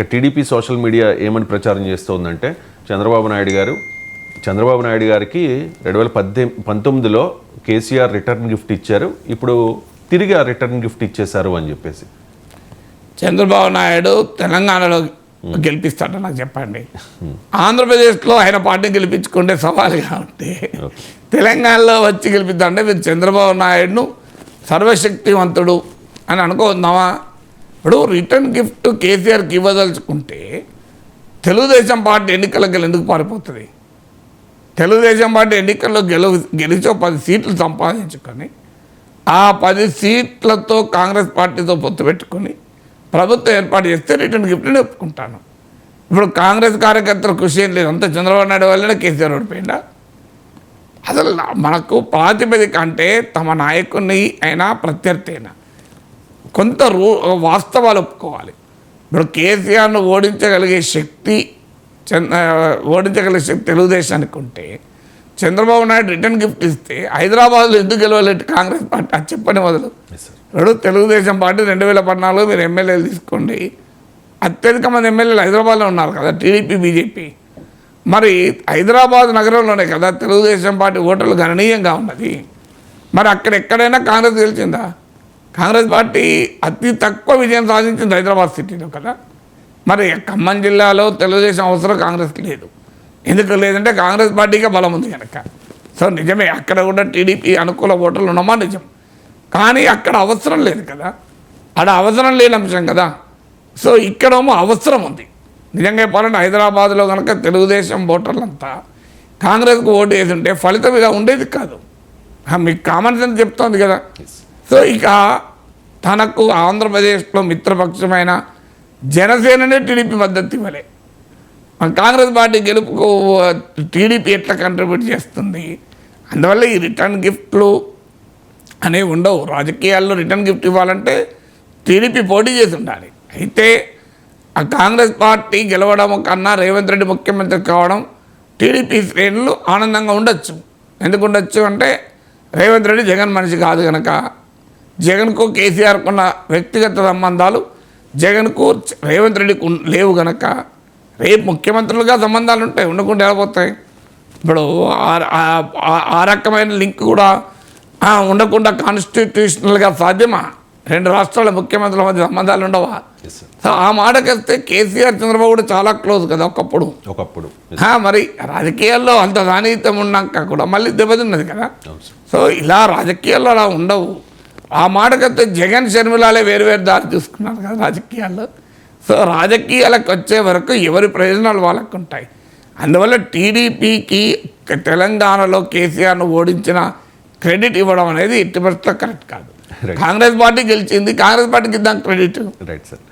ఇక TDP social media ఏమని ప్రచారం చేస్తోందంటే చంద్రబాబు నాయుడు గారు చంద్రబాబు నాయుడు గారికి రెండు వేల పద్దె పంతొమ్మిదిలో కేసీఆర్ రిటర్న్ గిఫ్ట్ ఇచ్చారు. ఇప్పుడు తిరిగి ఆ రిటర్న్ గిఫ్ట్ ఇచ్చేశారు అని చెప్పేసి. చంద్రబాబు నాయుడు తెలంగాణలో గెలిపిస్తాడ నాకు చెప్పండి. ఆంధ్రప్రదేశ్లో ఆయన పార్టీని గెలిపించుకుంటే సవాలుగా ఉంటే తెలంగాణలో వచ్చి గెలిపిద్దామంటే మీరు చంద్రబాబు నాయుడును సర్వశక్తివంతుడు అని అనుకుందామా ఇప్పుడు రిటర్న్ గిఫ్ట్ కేసీఆర్కి ఇవ్వదలుచుకుంటే తెలుగుదేశం పార్టీ ఎన్నికలకు ఎందుకు పారిపోతుంది? తెలుగుదేశం పార్టీ ఎన్నికల్లో గెలు గెలిచో పది సీట్లు సంపాదించుకొని ఆ పది సీట్లతో కాంగ్రెస్ పార్టీతో పొత్తు పెట్టుకొని ప్రభుత్వం ఏర్పాటు చేస్తే రిటర్న్ గిఫ్ట్ని ఒప్పుకుంటాను. ఇప్పుడు కాంగ్రెస్ కార్యకర్తలు కృషి ఏం లేదు. అంత చంద్రబాబు నాయుడు వల్లనే కేసీఆర్ ఓడిపోయిందా అసలు మనకు ప్రాతిపదిక అంటే తమ నాయకుని అయినా ప్రత్యర్థి అయినా. కొంత రూ వాస్తవాలు ఒప్పుకోవాలి. ఇప్పుడు కేసీఆర్ను ఓడించగలిగే శక్తి చంద్ర ఓడించగలిగే శక్తి తెలుగుదేశానికి ఉంటే చంద్రబాబు నాయుడు రిటర్న్ గిఫ్ట్ ఇస్తే హైదరాబాద్లో ఎందుకు గెలవలేదు కాంగ్రెస్ పార్టీ? అది చెప్పని మొదలు. ఇప్పుడు తెలుగుదేశం పార్టీ రెండు వేల పద్నాలుగు మీరు ఎమ్మెల్యేలు తీసుకోండి. అత్యధిక మంది ఎమ్మెల్యేలు హైదరాబాద్లో ఉన్నారు కదా టీడీపీ బీజేపీ. మరి హైదరాబాద్ నగరంలోనే కదా తెలుగుదేశం పార్టీ ఓటర్లు గణనీయంగా ఉన్నది. మరి అక్కడ ఎక్కడైనా కాంగ్రెస్ గెలిచిందా? కాంగ్రెస్ పార్టీ అతి తక్కువ విజయం సాధించింది హైదరాబాద్ సిటీలో కదా. మరి ఖమ్మం జిల్లాలో తెలుగుదేశం అవసరం కాంగ్రెస్కి లేదు. ఎందుకు లేదంటే కాంగ్రెస్ పార్టీకే బలం ఉంది కనుక సో నిజమే అక్కడ కూడా టీడీపీ అనుకూల ఓటర్లు ఉన్నమా? నిజం. కానీ అక్కడ అవసరం లేదు కదా. ఆడ అవసరం లేని అంశం కదా. సో ఇక్కడేమో అవసరం ఉంది. నిజంగా చెప్పాలంటే హైదరాబాద్లో కనుక తెలుగుదేశం ఓటర్లంతా కాంగ్రెస్కు ఓటు వేసి ఉంటే ఫలితం ఇలా ఉండేది కాదు. మీకు కామన్ సెన్స్ చెప్తోంది కదా. సో ఇక తనకు ఆంధ్రప్రదేశ్లో మిత్రపక్షమైన జనసేననే టీడీపీ మద్దతు ఇవ్వలే. మన కాంగ్రెస్ పార్టీ గెలుపుకు టీడీపీ ఎట్లా కంట్రిబ్యూట్ చేస్తుంది? అందువల్ల ఈ రిటర్న్ గిఫ్ట్లు అనేవి ఉండవు. రాజకీయాల్లో రిటర్న్ గిఫ్ట్ ఇవ్వాలంటే టీడీపీ పోటీ చేసి ఉండాలి. అయితే ఆ కాంగ్రెస్ పార్టీ గెలవడం కన్నా రేవంత్ రెడ్డి ముఖ్యమంత్రి కావడం టీడీపీ శ్రేణులు ఆనందంగా ఉండొచ్చు. ఎందుకు ఉండొచ్చు అంటే రేవంత్ రెడ్డి జగన్ మనిషి కాదు కనుక జగన్కు కేసీఆర్కు ఉన్న వ్యక్తిగత సంబంధాలు జగన్కు రేవంత్ రెడ్డికి లేవు గనక రేపు ముఖ్యమంత్రులుగా సంబంధాలు ఉంటాయి ఉండకుండా వెళ్ళిపోతాయి ఇప్పుడు ఆ- రకమైన లింక్ కూడా ఉండకుండా కాన్స్టిట్యూషనల్గా సాధ్యమా? రెండు రాష్ట్రాల ముఖ్యమంత్రుల మధ్య సంబంధాలు ఉండవా? సో ఆ మాటకొస్తే కేసీఆర్ చంద్రబాబు కూడా చాలా క్లోజ్ కదా ఒకప్పుడు. ఒకప్పుడు. మరి రాజకీయాల్లో అంత సాన్నిహిత్యం ఉన్నాక కూడా మళ్ళీ దెబ్బతిన్నది కదా. సో ఇలా రాజకీయాల్లో అలా ఉండవు. ఆ మాటకొస్తే జగన్ షర్మిలాలే వేరు వేరు దారి చూసుకున్నారు కదా రాజకీయాల్లో. సో రాజకీయాలకు వచ్చే వరకు ఎవరి ప్రయోజనాలు వాళ్ళకు ఉంటాయి అందువల్ల టీడీపీకి తెలంగాణలో కేసీఆర్ను ఓడించిన క్రెడిట్ ఇవ్వడం అనేది ఎట్టి పరిస్థితుల్లో కరెక్ట్ కాదు. కాంగ్రెస్ పార్టీ గెలిచింది కాంగ్రెస్ పార్టీకి ఇద్దాం క్రెడిట్. Right sir